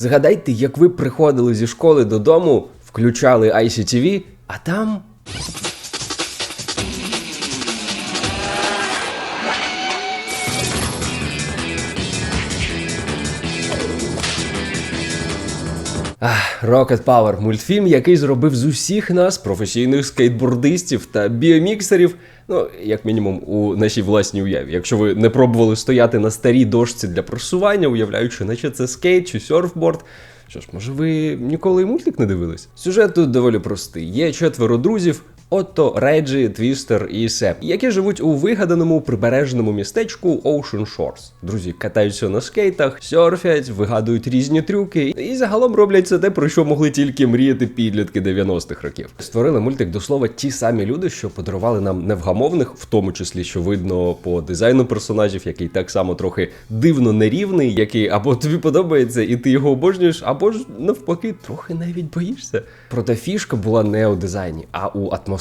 Згадайте, як ви приходили зі школи додому, включали ICTV, а там. Rocket Power – мультфільм, який зробив з усіх нас професійних скейтбордистів та біоміксерів. Ну, як мінімум, у нашій власній уяві. Якщо ви не пробували стояти на старій дошці для просування, уявляючи, наче це скейт чи серфборд. Що ж, може, ви ніколи і мультик не дивились? Сюжет тут доволі простий. Є четверо друзів. Отто, Реджі, Твістер і Сеп, які живуть у вигаданому прибережному містечку Ocean Shores. Друзі катаються на скейтах, серфять, вигадують різні трюки і загалом роблять це те, про що могли тільки мріяти підлітки 90-х років. Створили мультик до слова ті самі люди, що подарували нам невгамовних, в тому числі що видно по дизайну персонажів, який так само трохи дивно нерівний, який або тобі подобається, і ти його обожнюєш, або ж навпаки, трохи навіть боїшся. Проте фішка була не у дизайні, а у атмосфері.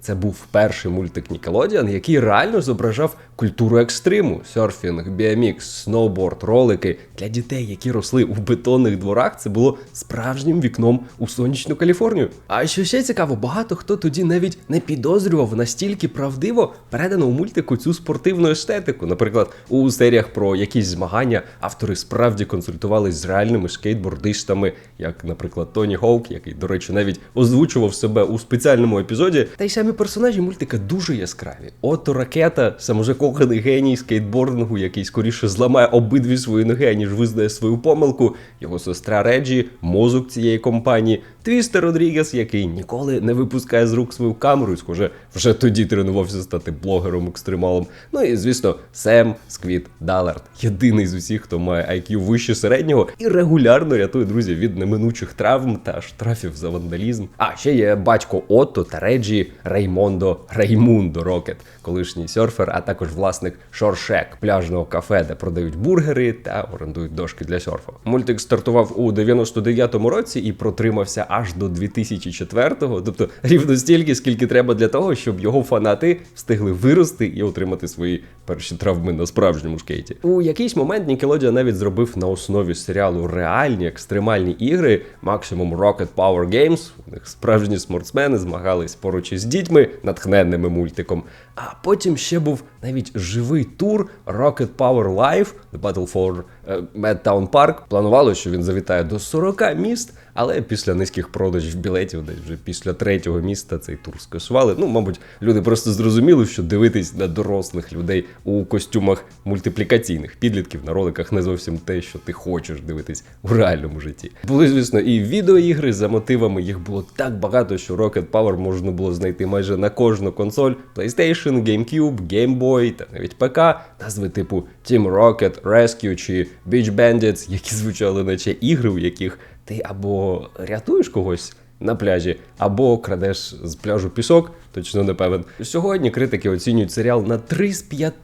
Це був перший мультик Nickelodeon, який реально зображав культуру екстриму: серфінг, біомікс, сноуборд, ролики для дітей, які росли у бетонних дворах. Це було справжнім вікном у сонячну Каліфорнію. А що ще цікаво, багато хто тоді навіть не підозрював настільки правдиво передано у мультику цю спортивну естетику. Наприклад, у серіях про якісь змагання автори справді консультувались з реальними скейтбордистами, як, наприклад, Тоні Хоук, який, до речі, навіть озвучував себе у спеціальному епізоді. Та й самі персонажі мультика дуже яскраві. Ото ракета, самозакоханий геній скейтбордингу, який скоріше зламає обидві свої ноги, ніж визнає свою помилку. Його сестра Реджі, мозок цієї компанії, Твістер Родрігес, який ніколи не випускає з рук свою камеру, і, схоже, вже тоді тренувався стати блогером екстремалом. Ну і звісно, Сем Сквіт Далард, єдиний з усіх, хто має IQ вище середнього і регулярно рятує друзів від неминучих травм та штрафів за вандалізм. А ще є батько Отто та Реджі Реймондо Реймундо Рокет, колишній серфер, а також власник Шоршек, пляжного кафе, де продають бургери та орендують дошки для серфу. Мультик стартував у 99-му році і протримався аж до 2004-го, тобто рівно стільки, скільки треба для того, щоб його фанати встигли вирости і отримати свої перші травми на справжньому скейті. У якийсь момент Nickelodeon навіть зробив на основі серіалу реальні екстремальні ігри, максимум Rocket Power Games. У них справжні спортсмени змагались поруч із дітьми, натхненними мультиком. А потім ще був навіть живий тур Rocket Power Live The Battle for е, Madtown Park. Планувало, що він завітає до 40 міст, але після низьких продажів білетів, десь вже після третього міста цей тур скасували. Ну, мабуть, люди просто зрозуміли, що дивитись на дорослих людей у костюмах мультиплікаційних підлітків на роликах не зовсім те, що ти хочеш дивитись у реальному житті. Були, звісно, і відеоігри за мотивами. Їх було так багато, що Rocket Power можна було знайти майже на кожну консоль: PlayStation, GameCube, Game Boy та навіть ПК, назви типу Team Rocket, Rescue чи Beach Bandits, які звучали наче ігри, у яких ти або рятуєш когось. На пляжі або крадеш з пляжу пісок, точно не певен. Сьогодні критики оцінюють серіал на 3 з 5,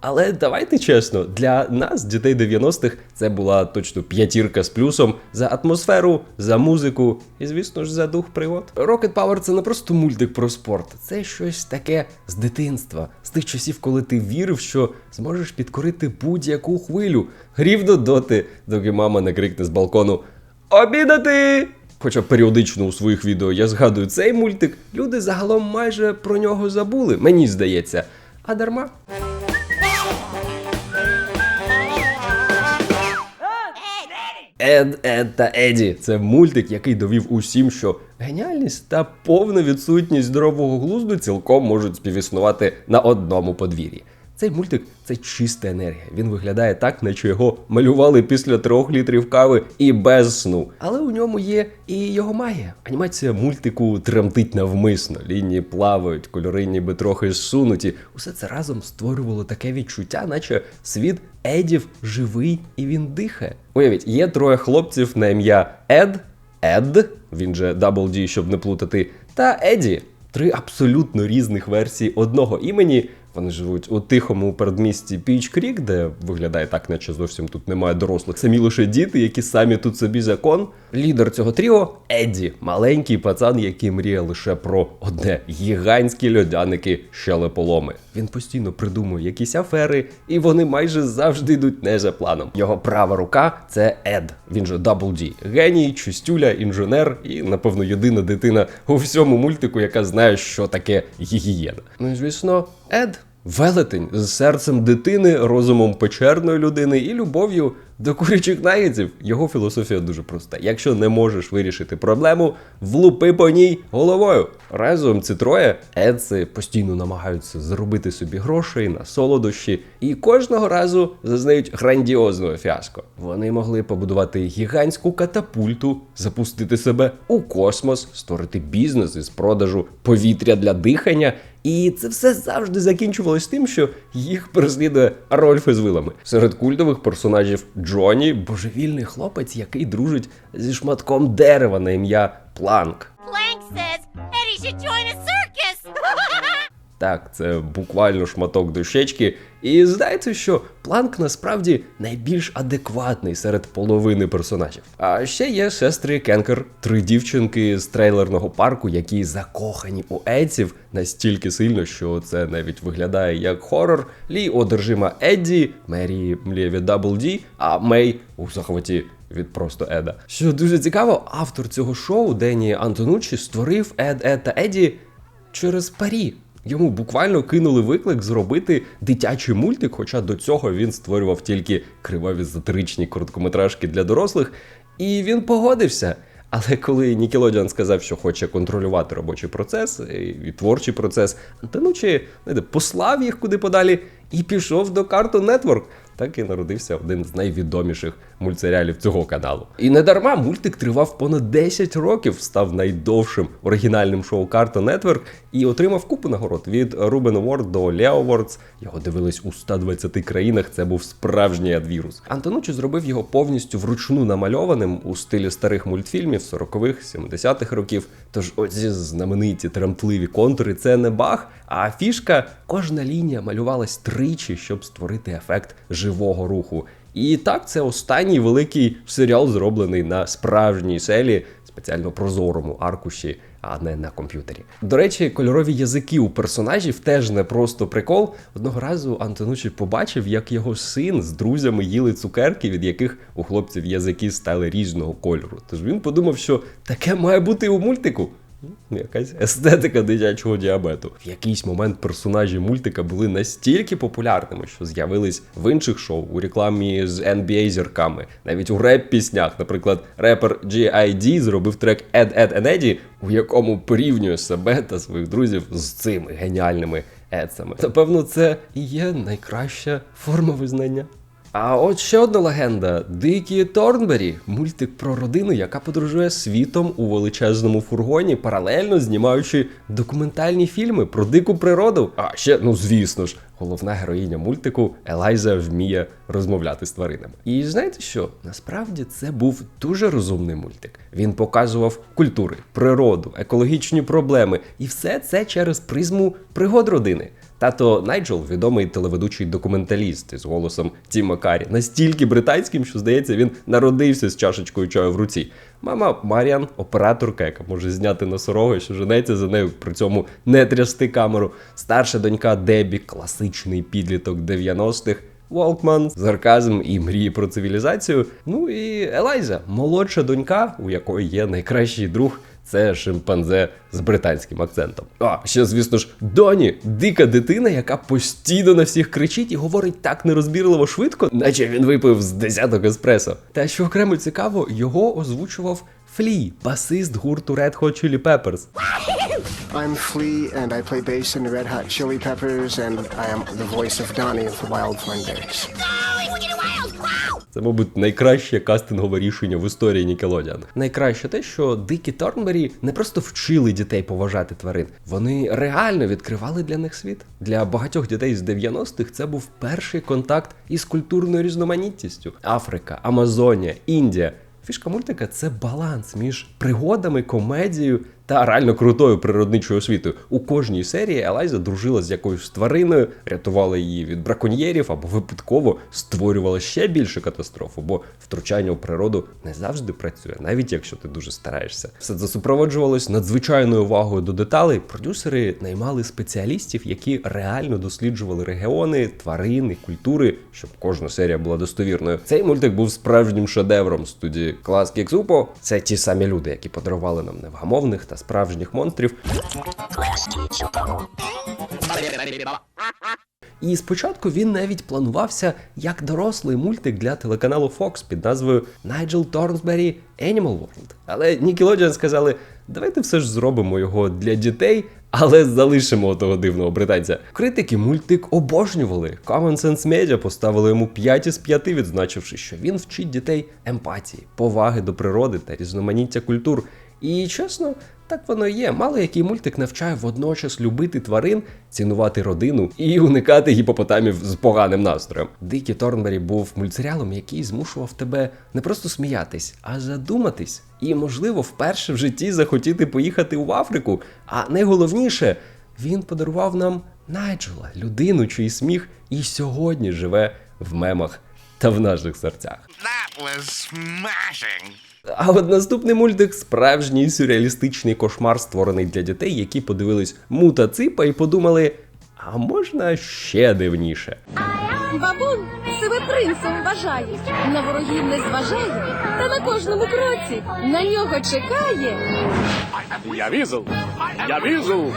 але давайте чесно, для нас, дітей 90-х, це була точно п'ятірка з плюсом за атмосферу, за музику і, звісно ж, за дух пригод. Rocket Power це не просто мультик про спорт, це щось таке з дитинства, з тих часів, коли ти вірив, що зможеш підкорити будь-яку хвилю. Рівно доти, доки мама не крикне з балкону Обідати! Хоча періодично у своїх відео я згадую цей мультик, люди загалом майже про нього забули, мені здається. А дарма. Ед, Ед та Еді це мультик, який довів усім, що геніальність та повна відсутність здорового глузду цілком можуть співіснувати на одному подвір'ї. Цей мультик це чиста енергія. Він виглядає так, наче його малювали після трьох літрів кави і без сну. Але у ньому є і його магія. Анімація мультику тремтить навмисно, лінії плавають, кольори ніби трохи зсунуті. Усе це разом створювало таке відчуття, наче світ Едів живий і він дихає. Уявіть, є троє хлопців на ім'я Ед, Ед, він же Double D, щоб не плутати, та Еді. Три абсолютно різних версії одного імені Вони живуть у тихому передмісті Піч Крік, де виглядає так, наче зовсім тут немає дорослих. Самі лише діти, які самі тут собі закон. Лідер цього тріо Едді, маленький пацан, який мріє лише про одне гігантські льодяники щелеполоми. Він постійно придумує якісь афери, і вони майже завжди йдуть не за планом. Його права рука це Ед. Він же Дабл Ді. Геній, чистюля, інженер і, напевно, єдина дитина у всьому мультику, яка знає, що таке гігієна. Ну і звісно, Ед. Велетень з серцем дитини, розумом печерної людини і любов'ю до курячих нагідців. Його філософія дуже проста. Якщо не можеш вирішити проблему, влупи по ній головою. Разом ці троє Едси постійно намагаються заробити собі грошей на солодощі, і кожного разу зазнають грандіозного фіаско. Вони могли побудувати гігантську катапульту, запустити себе у космос, створити бізнес із продажу повітря для дихання. І це все завжди закінчувалось тим, що їх переслідує Рольф із вилами. Серед культових персонажів Джоні божевільний хлопець, який дружить зі шматком дерева на ім'я Планк. Планк says Eddie. Так, це буквально шматок дощечки. І здається, що Планк насправді найбільш адекватний серед половини персонажів. А ще є сестри Кенкер, три дівчинки з трейлерного парку, які закохані у Едсів настільки сильно, що це навіть виглядає як хорор. Лі одержима Едді, Мері мліє від Дабл Ді, а Мей у захваті від просто Еда. Що дуже цікаво, автор цього шоу Дені Антонучі створив Ед Ед та Еді через парі. Йому буквально кинули виклик зробити дитячий мультик, хоча до цього він створював тільки криваві сатиричні короткометражки для дорослих, і він погодився. Але коли Нікелодіан сказав, що хоче контролювати робочий процес і творчий процес, Антонучі послав їх куди подалі і пішов до Cartoon Network. Так і народився один з найвідоміших мультсеріалів цього каналу. І не дарма мультик тривав понад 10 років, став найдовшим оригінальним шоу Cartoon Network і отримав купу нагород від Ruben Award до Leo Awards. Його дивились у 120 країнах. Це був справжній адвірус. Антонучі зробив його повністю вручну намальованим у стилі старих мультфільмів 40-х, 70-х років. Тож оці знамениті тремтливі контури це не баг, а фішка. Кожна лінія малювалась тричі, щоб створити ефект живого руху. І так, це останній великий серіал, зроблений на справжній селі, спеціально прозорому аркуші, а не на комп'ютері. До речі, кольорові язики у персонажів теж не просто прикол. Одного разу Антонучі побачив, як його син з друзями їли цукерки, від яких у хлопців язики стали різного кольору. Тож він подумав, що таке має бути у мультику. Ну, Якась естетика дитячого діабету. В якийсь момент персонажі мультика були настільки популярними, що з'явились в інших шоу у рекламі з NBA зірками, навіть у реп-піснях. Наприклад, репер G.I.D. зробив трек Ed Ed and Eddie, у якому порівнює себе та своїх друзів з цими геніальними ецами. Напевно, це і є найкраща форма визнання. А от ще одна легенда: Дикі Торнбері, мультик про родину, яка подорожує світом у величезному фургоні, паралельно знімаючи документальні фільми про дику природу. А ще, ну звісно ж, головна героїня мультику Елайза вміє розмовляти з тваринами. І знаєте що? Насправді це був дуже розумний мультик. Він показував культури, природу, екологічні проблеми, і все це через призму пригод родини. Тато Найджел, відомий телеведучий документаліст із голосом Тіма Карі, настільки британським, що здається, він народився з чашечкою чаю в руці. Мама Маріан, операторка, яка може зняти носорога, що женеться за нею, при цьому не трясти камеру. Старша донька Дебі, класичний підліток 90-х. Волкман, сарказм і мрії про цивілізацію. Ну і Елайза, молодша донька, у якої є найкращий друг. Це шимпанзе з британським акцентом. А ще, звісно ж, Доні, дика дитина, яка постійно на всіх кричить і говорить так нерозбірливо швидко, наче він випив з десяток еспресо. Та що окремо цікаво, його озвучував Флі, басист гурту Red Hot Chili Peppers. I'm Flea, and I play bass in the Red Hot Chili Peppers, and I am the voice of Donnie of the Wild Fun Це, мабуть, найкраще кастингове рішення в історії Нікелодіан. Найкраще те, що дикі Торнбері не просто вчили дітей поважати тварин, вони реально відкривали для них світ. Для багатьох дітей з 90-х це був перший контакт із культурною різноманітністю. Африка, Амазонія, Індія. Фішка мультика це баланс між пригодами, комедією та реально крутою природничою освітою. У кожній серії Елайза дружила з якоюсь твариною, рятувала її від браконьєрів або випадково створювала ще більше катастрофу, бо втручання у природу не завжди працює, навіть якщо ти дуже стараєшся. Все це супроводжувалось надзвичайною увагою до деталей. Продюсери наймали спеціалістів, які реально досліджували регіони, тварини, культури, щоб кожна серія була достовірною. Цей мультик був справжнім шедевром студії Клас Кіксупо. Це ті самі люди, які подарували нам невгамовних та справжніх монстрів. І спочатку він навіть планувався як дорослий мультик для телеканалу Fox під назвою Nigel Thornsberry Animal World. Але Nickelodeon сказали, давайте все ж зробимо його для дітей, але залишимо того дивного британця. Критики мультик обожнювали. Common Sense Media поставили йому 5 із 5, відзначивши, що він вчить дітей емпатії, поваги до природи та різноманіття культур. І чесно, так воно і є. Мало який мультик навчає водночас любити тварин, цінувати родину і уникати гіпопотамів з поганим настроєм. Дикі Торнбері був мультсеріалом, який змушував тебе не просто сміятись, а задуматись. І, можливо, вперше в житті захотіти поїхати в Африку. А найголовніше, він подарував нам Найджела, людину, чий сміх і сьогодні живе в мемах та в наших серцях. That was smashing. А от наступний мультик справжній сюрреалістичний кошмар, створений для дітей, які подивились мута ципа і подумали: а можна ще дивніше. Бабун себе принцем вважає, на ворогів не зважає, та на кожному кроці на нього чекає. Я вижу! Я вижу!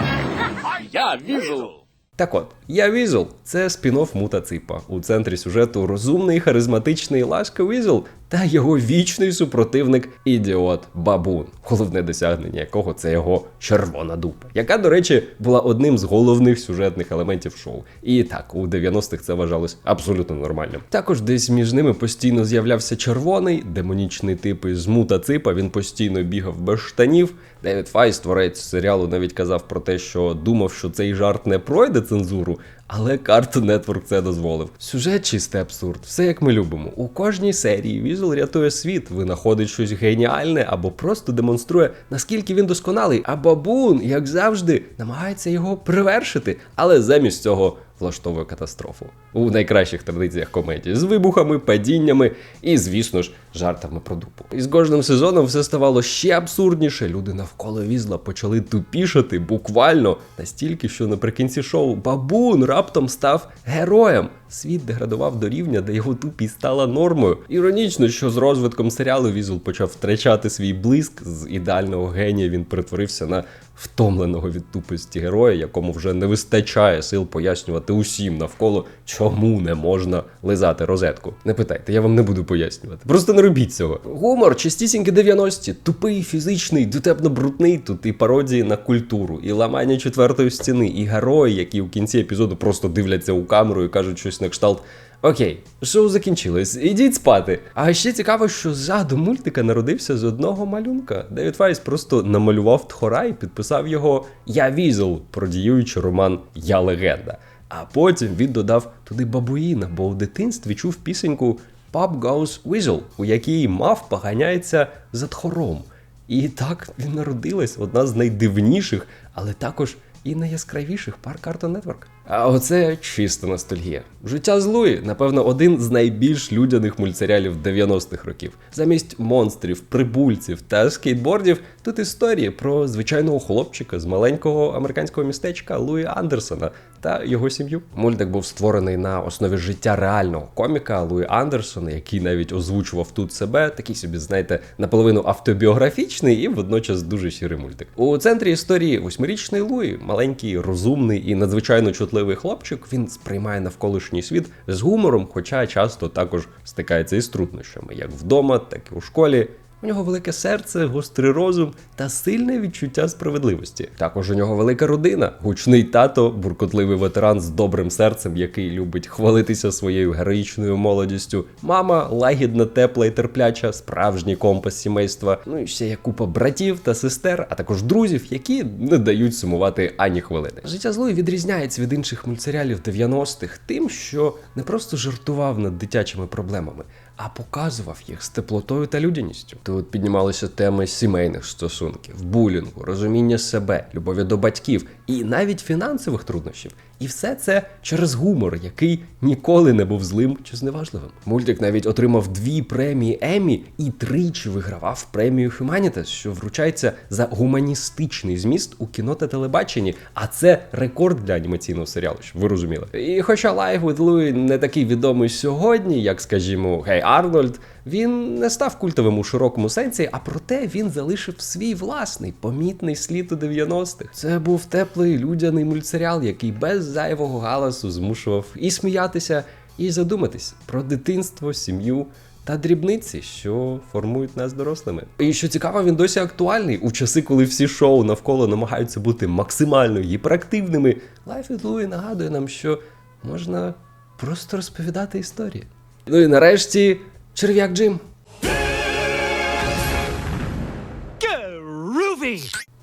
Я вижу! Так от, я Візел це спін-офф мута ципа. У центрі сюжету розумний, харизматичний Лашка Візел та його вічний супротивник ідіот Бабун, головне досягнення якого це його червона дупа, яка, до речі, була одним з головних сюжетних елементів шоу. І так, у 90-х це вважалось абсолютно нормальним. Також десь між ними постійно з'являвся червоний демонічний тип із мута ципа. Він постійно бігав без штанів. Девід Файс, творець серіалу, навіть казав про те, що думав, що цей жарт не пройде цензуру, але Cartoon Network це дозволив. Сюжет чистий абсурд, все як ми любимо. У кожній серії Візел рятує світ, винаходить щось геніальне або просто демонструє, наскільки він досконалий. А бабун, як завжди, намагається його привершити, але замість цього. Влаштовує катастрофу у найкращих традиціях комедії з вибухами, падіннями і, звісно ж, жартами про дупу. І з кожним сезоном все ставало ще абсурдніше. Люди навколо візла почали тупішати буквально настільки, що наприкінці шоу бабун раптом став героєм. Світ деградував до рівня, де його тупість стала нормою. Іронічно, що з розвитком серіалу Візел почав втрачати свій блиск з ідеального генія. Він перетворився на втомленого від тупості героя, якому вже не вистачає сил пояснювати усім навколо, чому не можна лизати розетку. Не питайте, я вам не буду пояснювати. Просто не робіть цього. Гумор, чистісінькі 90-ті, тупий, фізичний, дотепно брудний. Тут і пародії на культуру, і ламання четвертої стіни, і герої, які в кінці епізоду просто дивляться у камеру і кажуть щось на кшталт. Окей, шоу закінчилось, ідіть спати. А ще цікаво, що ззаду мультика народився з одного малюнка. Девід Файс просто намалював тхора і підписав його Я Візел, продіюючи роман Я легенда. А потім він додав туди бабуїна, бо в дитинстві чув пісеньку Pop Goes Weasel, у якій мав поганяється за тхором. І так він народилась одна з найдивніших, але також і найяскравіших пар Cartoon Network. А оце чиста ностальгія. Життя з Луї, напевно, один з найбільш людяних мультсеріалів 90-х років. Замість монстрів, прибульців та скейтбордів тут історії про звичайного хлопчика з маленького американського містечка Луї Андерсона та його сім'ю. Мультик був створений на основі життя реального коміка Луї Андерсона, який навіть озвучував тут себе. Такий собі, знаєте, наполовину автобіографічний і водночас дуже щирий мультик. У центрі історії восьмирічний Луї, маленький, розумний і надзвичайно чутливий хлопчик. Він сприймає навколишній світ з гумором, хоча часто також стикається із труднощами, як вдома, так і у школі. У нього велике серце, гострий розум та сильне відчуття справедливості. Також у нього велика родина, гучний тато, буркотливий ветеран з добрим серцем, який любить хвалитися своєю героїчною молодістю. Мама лагідна, тепла і терпляча, справжній компас сімейства. Ну і ще є купа братів та сестер, а також друзів, які не дають сумувати ані хвилини. Життя злої відрізняється від інших мультсеріалів 90-х тим, що не просто жартував над дитячими проблемами, а показував їх з теплотою та людяністю. Тут піднімалися теми сімейних стосунків, булінгу, розуміння себе, любові до батьків і навіть фінансових труднощів. І все це через гумор, який ніколи не був злим чи зневажливим. Мультик навіть отримав дві премії Еммі і тричі вигравав премію Humanitas, що вручається за гуманістичний зміст у кіно та телебаченні. А це рекорд для анімаційного серіалу, щоб ви розуміли. І хоча Life with Louie не такий відомий сьогодні, як, скажімо, Гей Арнольд, він не став культовим у широкому сенсі, а проте він залишив свій власний помітний слід у 90-х. Це був теплий людяний мультсеріал, який без зайвого галасу змушував і сміятися, і задуматись про дитинство, сім'ю. Та дрібниці, що формують нас дорослими. І що цікаво, він досі актуальний у часи, коли всі шоу навколо намагаються бути максимально гіперактивними. Life with Louie нагадує нам, що можна просто розповідати історії. Ну і нарешті черв'як Джим.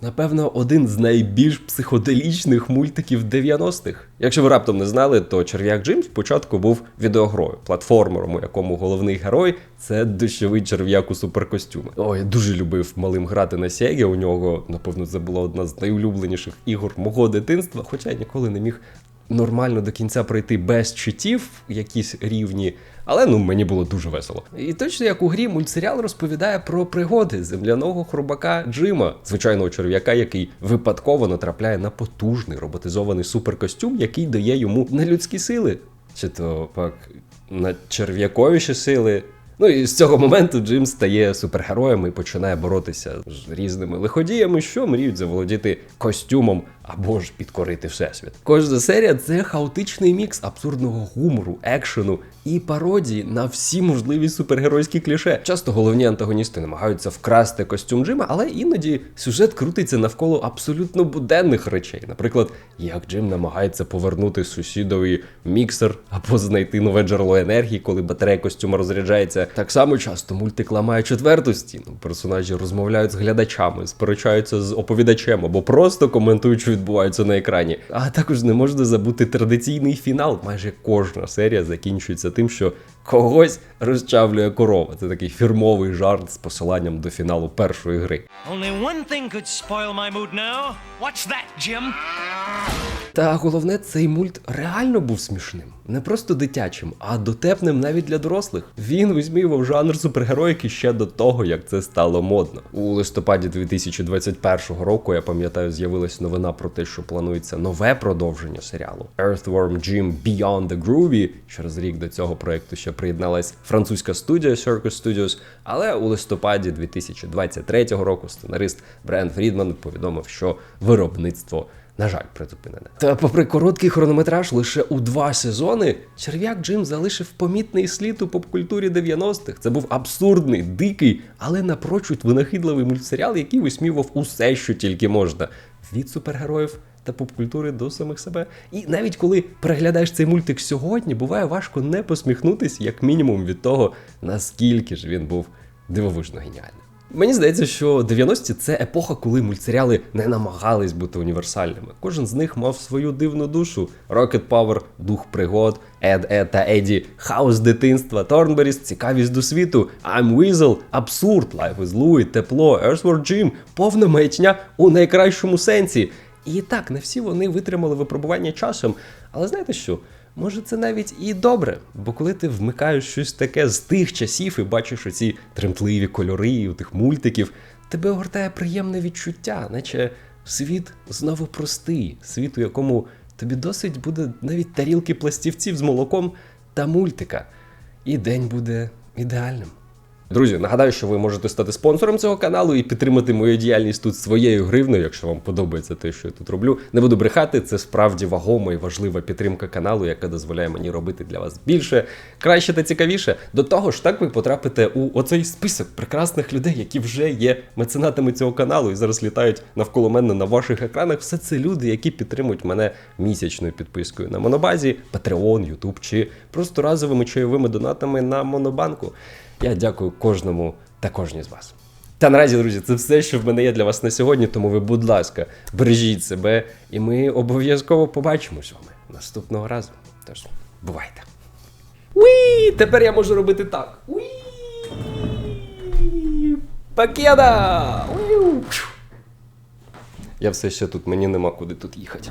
Напевно, один з найбільш психоделічних мультиків 90-х. Якщо ви раптом не знали, то Черв'як Джим спочатку був відеогрою, платформером, у якому головний герой це дощовий черв'як у суперкостюмі. О, я дуже любив малим грати на Sega, У нього, напевно, це була одна з найулюбленіших ігор мого дитинства, хоча я ніколи не міг нормально до кінця пройти без читів якісь рівні. Але ну мені було дуже весело. І точно як у грі мультсеріал розповідає про пригоди земляного хрубака Джима, звичайного черв'яка, який випадково натрапляє на потужний роботизований суперкостюм, який дає йому нелюдські сили. Чи то пак на черв'яковіші сили. Ну і з цього моменту Джим стає супергероєм і починає боротися з різними лиходіями, що мріють заволодіти костюмом або ж підкорити всесвіт. Кожна серія це хаотичний мікс абсурдного гумору, екшену і пародії на всі можливі супергеройські кліше. Часто головні антагоністи намагаються вкрасти костюм Джима, але іноді сюжет крутиться навколо абсолютно буденних речей. Наприклад, як Джим намагається повернути сусідові міксер або знайти нове джерело енергії, коли батарея костюма розряджається. Так само часто мультик ламає четверту стіну. Персонажі розмовляють з глядачами, сперечаються з оповідачем або просто коментують, що відбувається на екрані. А також не можна забути традиційний фінал. Майже кожна серія закінчується тим, що когось розчавлює корова. Це такий фірмовий жарт з посиланням до фіналу першої гри. Only one thing could spoil my mood now. What's that, Jim? Та головне, цей мульт реально був смішним, не просто дитячим, а дотепним навіть для дорослих. Він висміював жанр супергероїки ще до того, як це стало модно. У листопаді 2021 року я пам'ятаю, з'явилась новина про те, що планується нове продовження серіалу Earthworm Jim Beyond the Groovy. Через рік до цього проекту ще приєдналась французька студія Circus Studios, але у листопаді 2023 року сценарист Брен Фрідман повідомив, що виробництво на жаль, призупинене. Та попри короткий хронометраж лише у два сезони, черв'як Джим залишив помітний слід у попкультурі 90-х. Це був абсурдний, дикий, але напрочуд винахідливий мультсеріал, який висміював усе, що тільки можна. Від супергероїв та попкультури до самих себе. І навіть коли переглядаєш цей мультик сьогодні, буває важко не посміхнутись, як мінімум, від того, наскільки ж він був дивовижно геніальним. Мені здається, що 90-ті це епоха, коли мультсеріали не намагались бути універсальними. Кожен з них мав свою дивну душу: Rocket Power, дух пригод, Ед Ед та Еді, хаос дитинства, Торнберіс, цікавість до світу, I'm Weasel, абсурд, Life is Louie, тепло, Earthworm Jim, повна маячня у найкращому сенсі. І так, не всі вони витримали випробування часом. Але знаєте що? Може, це навіть і добре, бо коли ти вмикаєш щось таке з тих часів і бачиш оці тремтливі кольори у тих мультиків, тебе огортає приємне відчуття, наче світ знову простий, світ, у якому тобі досить буде навіть тарілки пластівців з молоком та мультика. І день буде ідеальним. Друзі, нагадаю, що ви можете стати спонсором цього каналу і підтримати мою діяльність тут своєю гривною, якщо вам подобається те, що я тут роблю. Не буду брехати, це справді вагома і важлива підтримка каналу, яка дозволяє мені робити для вас більше, краще та цікавіше. До того ж, так ви потрапите у оцей список прекрасних людей, які вже є меценатами цього каналу і зараз літають навколо мене на ваших екранах. Все це люди, які підтримують мене місячною підпискою на Монобазі, Patreon, YouTube чи просто разовими чайовими донатами на Монобанку. Я дякую кожному та кожній з вас. Та наразі, друзі, це все, що в мене є для вас на сьогодні. Тому ви, будь ласка, бережіть себе, і ми обов'язково побачимось з вами наступного разу. Тож, бувайте! Уі! Тепер я можу робити так. Уі! Пакеда! Я все ще тут, мені нема куди тут їхати.